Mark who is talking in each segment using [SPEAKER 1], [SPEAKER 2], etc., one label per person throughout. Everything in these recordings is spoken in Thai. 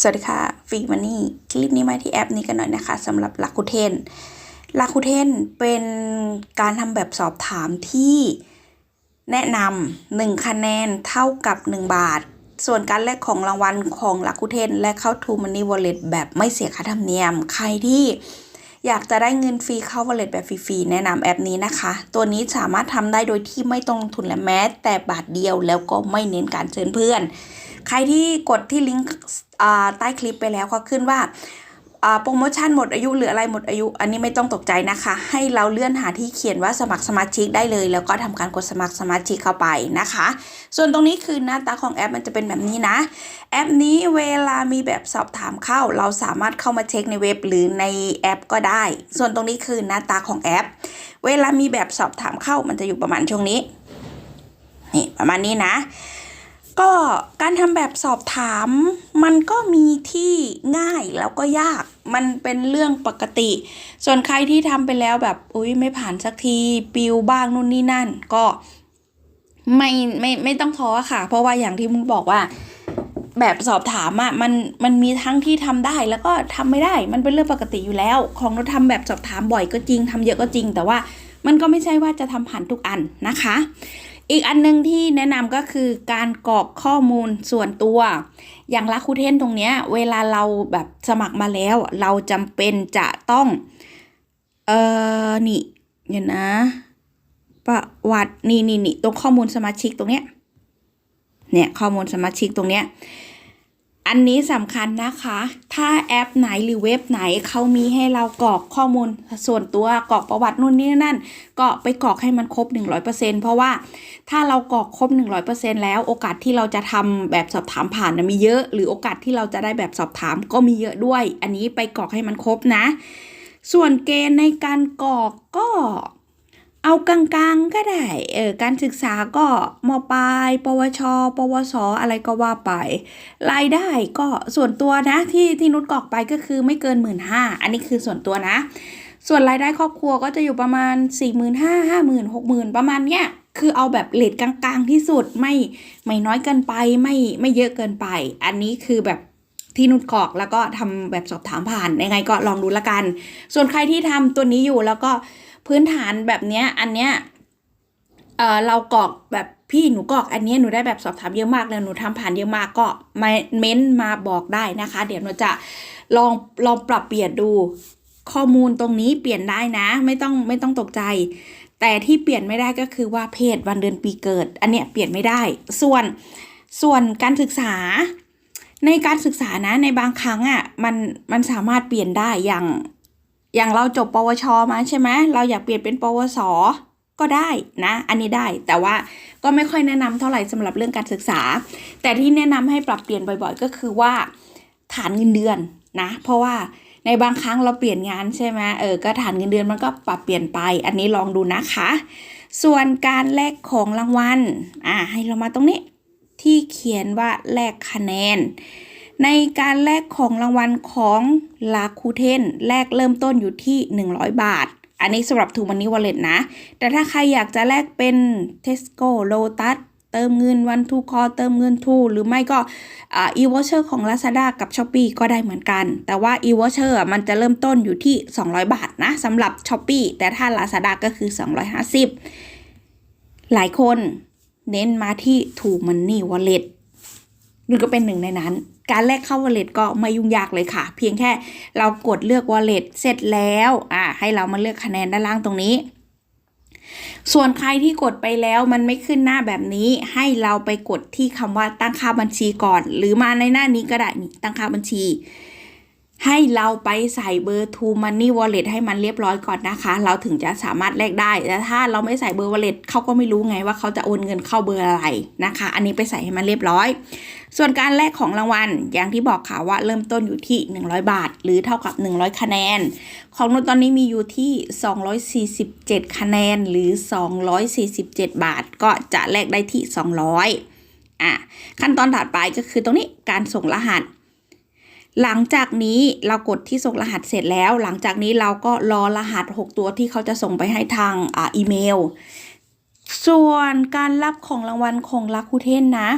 [SPEAKER 1] สวัสดีค่ะฟีมันนี่คลิปนี้มาที่แอปนี้กันหน่อยนะคะสำหรับลักคุเทนลักคุเทนเป็นการทำแบบสอบถามที่แนะนำหนึ่งคะแนนเท่ากับ 1 บาท ส่วนการแลกของรางวัลของลักคุเทนและเข้า True Money Wallet แบบไม่เสียค่าธรรมเนียม ใครที่อยากจะได้เงินฟรีเข้า wallet แบบฟรีๆแนะนำแอปนี้นะคะ ตัวนี้สามารถทำได้โดยที่ไม่ต้องลงทุนและแม้แต่บาทเดียวแล้วก็ไม่เน้นการเชิญเพื่อน ใครที่กดที่ลิงก์ใต้คลิปไปแล้วก็ขึ้นว่าอ่าโปรโมชั่นหมดอายุหรืออะไรหมดอายุ อันนี้ไม่ต้องตกใจนะคะ ให้เราเลื่อนหาที่เขียนว่าสมัครสมาชิกได้เลย แล้วก็ทำการกดสมัครสมาชิกเข้าไปนะคะ ส่วนตรงนี้คือหน้าตาของแอปมันจะเป็นแบบนี้นะ แอปนี้เวลามีแบบสอบถามเข้า เราสามารถเข้ามาเช็คในเว็บหรือในแอปก็ได้ ส่วนตรงนี้คือหน้าตาของแอป เวลามีแบบสอบถามเข้ามันจะอยู่ประมาณช่วงนี้นี่ประมาณนี้นะ ก็การทำแบบสอบถาม มันก็มีที่ง่ายแล้วก็ยากมันเป็นเรื่องปกติ ส่วนใครที่ทำไปแล้วแบบอุ้ยไม่ผ่านสักทีปิวบ้างนู่นนี่นั่น ก็ไม่ไม่ไม่ต้องท้อค่ะ เพราะว่าอย่างที่มุกบอกว่า แบบสอบถามอะ่ะมันมันมีทั้งที่ทำได้แล้วก็ทำไม่ได้ มันเป็นเรื่องปกติอยู่แล้ว ของเราทำแบบสอบถามบ่อยก็จริงทำเยอะก็จริง แต่ว่ามันก็ไม่ใช่ว่าจะทำผ่านทุกอันนะคะ อีกอันหนึงที่แนะนำก็คือการกรอกข้อมูลส่วนตัว อย่างลักคูเทนตรงเนี้ยเวลาเราแบบสมัครมาแล้ว เราจำเป็นจะต้อง เออนี่เนี่ยนะ ประวัตินี่นี่นี่ตรงข้อมูลสมาชิกตรงเนี้ยเนี่ยข้อมูลสมาชิกตรงเนี้ย อันนี้สำคัญนะคะ ถ้าแอปไหนหรือเว็บไหนเขามีให้เรากรอกข้อมูลส่วนตัวกรอกประวัตินู่นนี่นั่น ก็ไปกรอกให้มันครบ 100%เพราะว่าถ้าเรากรอกครบ 100%แล้วโอกาสที่เราจะทำแบบสอบถามผ่านนะมีเยอะ หรือโอกาสที่เราจะได้แบบสอบถามก็มีเยอะด้วย อันนี้ไปกรอกให้มันครบนะ ส่วนเกณฑ์ในการกรอกก็ เอากลางๆก็ได้ เออการศึกษาก็มปลาย ปวช ปวส อะไรก็ว่าไป รายได้ก็ส่วนตัวนะที่ที่นุชกอกไปก็คือไม่เกินหมื่นห้าอันนี้คือส่วนตัวนะ ส่วนรายได้ครอบครัวก็จะอยู่ประมาณ4ี่หมื่นห้าห้าหมื่นหกหมื่นประมาณเนี้ยคือเอาแบบเลทกลางๆที่สุดไม่ไม่น้อยเกินไปไม่ไม่เยอะเกินไป อันนี้คือแบบที่นุชกอกแล้วก็ทำแบบสอบถามผ่านยังไงก็ลองดูละกัน ส่วนใครที่ทำตัวนี้อยู่แล้วก็ พื้นฐานแบบเนี้ยอันเนี้ยเออเรากรอกแบบพี่หนูกรอกอันเนี้ยหนูได้แบบสอบถามเยอะมากเลยหนูทำผ่านเยอะมากก็มาเม้นต์มาบอกได้นะคะ เดี๋ยวหนูจะลองลองปรับเปลี่ยนดูข้อมูลตรงนี้เปลี่ยนได้นะ ไม่ต้องไม่ต้องตกใจ แต่ที่เปลี่ยนไม่ได้ก็คือว่าเพศวันเดือนปีเกิด อันเนี้ยเปลี่ยนไม่ได้ ส่วนส่วนการศึกษา ในการศึกษานะในบางครั้งอะ่ะมันมันสามารถเปลี่ยนได้อย่าง อย่างเราจบปวชมาใช่ไหมเราอยากเปลี่ยนเป็นปวสก็ได้นะ อันนี้ได้แต่ว่าก็ไม่ค่อยแนะนำเท่าไหร่สำหรับเรื่องการศึกษา แต่ที่แนะนำให้ปรับเปลี่ยนบ่อยๆ ก็คือว่าฐานเงินเดือนนะ เพราะว่าในบางครั้งเราเปลี่ยนงานใช่ไหมเออก็ฐานเงินเดือนมันก็ปรับเปลี่ยนไป อันนี้ลองดูนะคะ ส่วนการแลกของรางวัลอ่าให้เรามาตรงนี้ที่เขียนว่าแลกคะแนน ในการแลกของรางวัลของลาคูเทนแลกเริ่มต้นอยู่ที่ 100 บาท อันนี้สำหรับทูมันนี่วอลเล็ตนะ แต่ถ้าใครอยากจะแลกเป็น Tesco Lotus เติมเงินวันทูคอเติมเงินทูหรือไม่ก็อ่า e-voucher ของ Lazada กับ s h อ p e e ก็ได้เหมือนกัน แต่ว่า e-voucher อะมันจะเริ่มต้นอยู่ที่ 200 บาทนะสำหรับ s h อ p e e แต่ถ้า Lazada ก็คือ 250 หลายคนเน้นมาที่ True Money Wallet นี่ ก็เป็นหนึ่งในนั้น การแลกเข้า wallet ก็ไม่ยุ่งยากเลยค่ะ เพียงแค่เรากดเลือก wallet เสร็จแล้วอ่าให้เรามาเลือกคะแนนด้านล่างตรงนี้ ส่วนใครที่กดไปแล้วมันไม่ขึ้นหน้าแบบนี้ ให้เราไปกดที่คำว่าตั้งค่าบัญชีก่อน หรือมาในหน้านี้ก็ได้ตั้งค่าบัญชี ให้เราไปใส่เบอร์ True Money Wallet ให้มันเรียบร้อยก่อนนะคะ เราถึงจะสามารถแลกได้ แต่ถ้าเราไม่ใส่เบอร์ Wallet เขาก็ไม่รู้ไงว่าเขาจะโอนเงินเข้าเบอร์อะไรนะคะ อันนี้ไปใส่ให้มันเรียบร้อย ส่วนการแลกของรางวัล อย่างที่บอกค่ะว่าเริ่มต้นอยู่ที่ 100 บาท หรือเท่ากับ 100 คะแนน ของนุตอนนี้มีอยู่ที่ 247 คะแนนหรือ 247 บาท ก็จะแลกได้ที่ 200อะขั้นตอนถัดไปก็คือตรงนี้การส่งรหัส หลังจากนี้เรากดที่ส่งรหัสเสร็จแล้ว หลังจากนี้เราก็รอรหัส 6 ตัวที่เขาจะส่งไปให้ทางอ่าอีเมล ส่วนการรับของรางวัลของลักคูเทนนะ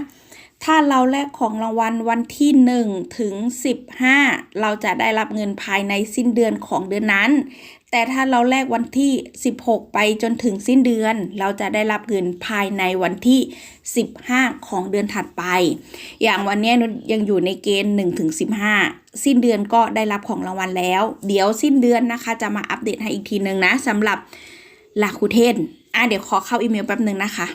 [SPEAKER 1] ถ้าเราแลกของรางวัลวันที่ 1 ถึง 15 เราจะได้รับเงินภายในสิ้นเดือนของเดือนนั้น แต่ถ้าเราแลกวันที่ 16 ไปจนถึงสิ้นเดือน เราจะได้รับเงินภายในวันที่ 15 ของเดือนถัดไป อย่างวันนี้นุยังอยู่ในเกณฑ์1ถึง15 สิ้นเดือนก็ได้รับของรางวัลแล้ว เดี๋ยวสิ้นเดือนนะคะ จะมาอัปเดตให้อีกทีนึงนะสำหรับลาคูเทนอะเดี๋ยวขอเข้าอีเมลแป๊บนึงนะคะ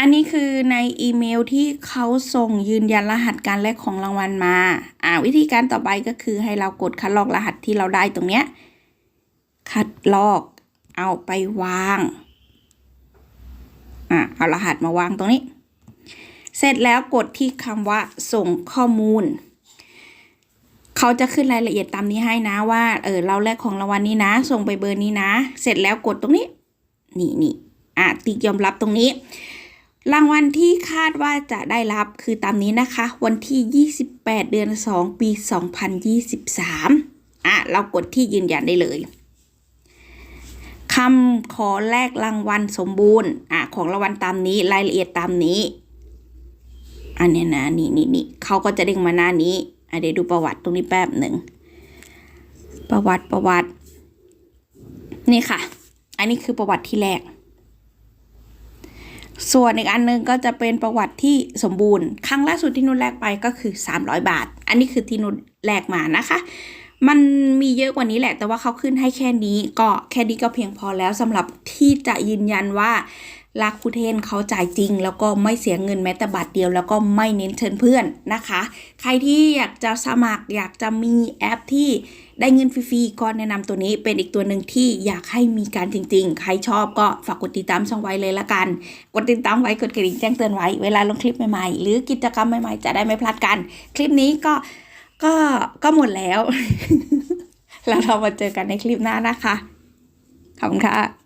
[SPEAKER 1] อันนี้คือในอีเมลที่เขาส่งยืนยันรหัสการแลกของรางวัลมา อ่า วิธีการต่อไปก็คือให้เรากดคัดลอกรหัสที่เราได้ตรงเนี้ย คัดลอก เอาไปวาง อ่าเอารหัสมาวางตรงนี้ เสร็จแล้วกดที่คำว่าส่งข้อมูล เขาจะขึ้นรายละเอียดตามนี้ให้นะว่า เออ เราแลกของรางวัลนี้นะ ส่งไปเบอร์นี้นะ เสร็จแล้วกดตรงนี้ นี่นี่อะติ๊กยอมรับตรงนี้ รางวัลที่คาดว่าจะได้รับคือตามนี้นะคะ วันที่ 28 เดือน 2 ปี 2023 อะ เรากดที่ยืนยันได้เลยคำขอแลกรางวัลสมบูรณ์ อะ ของรางวัลตามนี้รายละเอียดตามนี้ อันเนี้ยนะนี่นี่นี่เขาก็จะเด้งมาหน้านี้อะเดี๋ยวดูประวัติตรงนี้แป๊บหนึ่งประวัติประวัติ นี่ค่ะ อันนี้คือประวัติที่แรก ส่วนอีกอันหนึงก็จะเป็นประวัติที่สมบูรณ์ ครั้งล่าสุดที่นุ่นแลกไปก็คือ 300 บาท อันนี้คือที่นุ่นแลกมานะคะ มันมีเยอะกว่านี้แหละ แต่ว่าเขาขึ้นให้แค่นี้ก็แค่นี้ก็เพียงพอแล้วสำหรับที่จะยืนยันว่า ลักคูเทนเขาจ่ายจริง แล้วก็ไม่เสียเงินแม้แต่บาทเดียว แล้วก็ไม่เน้นเชิญเพื่อนนะคะ ใครที่อยากจะสมัครอยากจะมีแอปที่ได้เงินฟรีๆก็แนะนำตัวนี้เป็นอีกตัวหนึ่งที่อยากให้มีการจริง ๆ ใครชอบก็ฝากกดติดตามช่องไว้เลยละกัน กดติดตามไว้กดกระดิ่งแจ้งเตือนไว้เวลาลงคลิปใหม่ๆ หรือกิจกรรมใหม่ๆ จะได้ไม่พลาดกัน คลิปนี้ก็ก็ก็หมดแล้ว แล้วเรามาเจอกันในคลิปหน้านะคะขอบคุณค่ะ